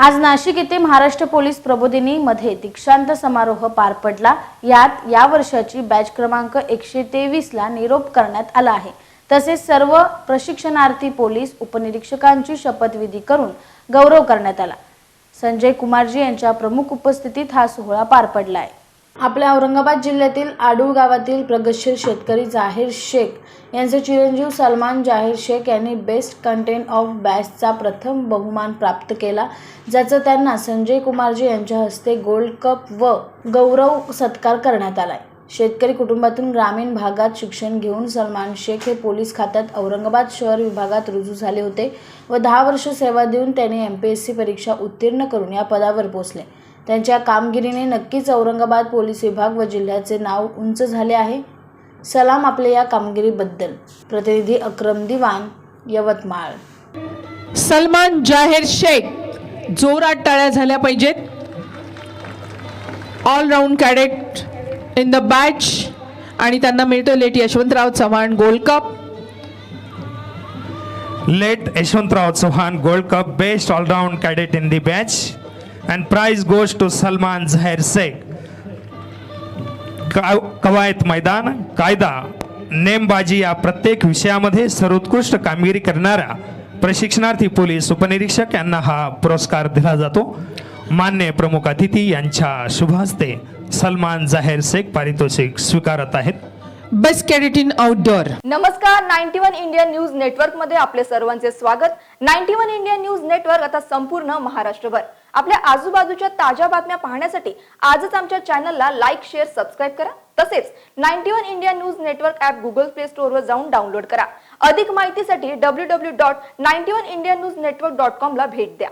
आज नाशिक येथे महाराष्ट्र पोलीस प्रबोधिनी मध्ये दीक्षांत समारोह पार पडला. यात या वर्षाची बॅच क्रमांक एकशे तेवीस ला निरोप करण्यात आला आहे. तसेच सर्व प्रशिक्षणार्थी पोलीस उपनिरीक्षकांची शपथविधी करून गौरव करण्यात आला. संजय कुमारजी यांच्या प्रमुख उपस्थितीत हा सोहळा पार पडला आहे आपल्या औरंगाबाद जिल्ह्यातील आडूळ गावातील प्रगतशील शेतकरी जाहीर शेख यांचे चिरंजीव सलमान जाहीर शेख यांनी बेस्ट कंटेंट ऑफ बॅचचा प्रथम बहुमान प्राप्त केला ज्याचा त्यांना संजय कुमारजी यांच्या हस्ते गोल्ड कप व गौरव सत्कार करण्यात आलाय. शेतकरी कुटुंबातून ग्रामीण भागात शिक्षण घेऊन सलमान शेख हे पोलीस खात्यात औरंगाबाद शहर विभागात रुजू झाले होते व दहा वर्ष सेवा देऊन त्यांनी एम पी एस सी परीक्षा उत्तीर्ण करून या पदावर पोहोचले. त्यांच्या कामगिरीने नक्कीच औरंगाबाद पोलीस विभाग व जिल्ह्याचे नाव उंच झाले आहे. सलाम आपल्या या कामगिरीबद्दल. प्रतिनिधी अक्रम दिवान यवतमाळ. सलमान जाहीर शेख. जोरात टाळ्या झाल्या पाहिजेत. All round cadet in the batch आणि त्यांना मिळतो late Yashwantrao Chavan gold cup Yashwantrao Chauhan Gold Cup. Best All Round Cadet in the batch. And prize goes to Salman Zahir Sheikh. कवायत मैदान कायदा नेमबाजी या प्रत्येक विषयामध्ये सर्वोत्कृष्ट कामगिरी करणाऱ्या प्रशिक्षणार्थी पोलीस उपनिरीक्षक यांना हा पुरस्कार दिला जातो. मान्य प्रमुख अतिथी यांच्या शुभ हस्ते सलमान जाहीर शेख पारितोषिक स्वीकारत आहेत. बेस्ट कॅडेट इन आउटडोअर नमस्कार नाईन्टी वन इंडिया न्यूज नेटवर्कमध्ये आपले सर्वांचे स्वागत. Ninety one India news network आता संपूर्ण महाराष्ट्रभर. आपल्या आजूबाजूच्या ताज्या बातम्या पाहण्यासाठी आजच आमच्या चॅनलला लाईक शेअर सबस्क्राईब करा. तसेच ninety one India news network app Google play store वर जाऊन डाउनलोड करा. अधिक माहितीसाठी W W dot ninety one India news network dot com ला भेट द्या.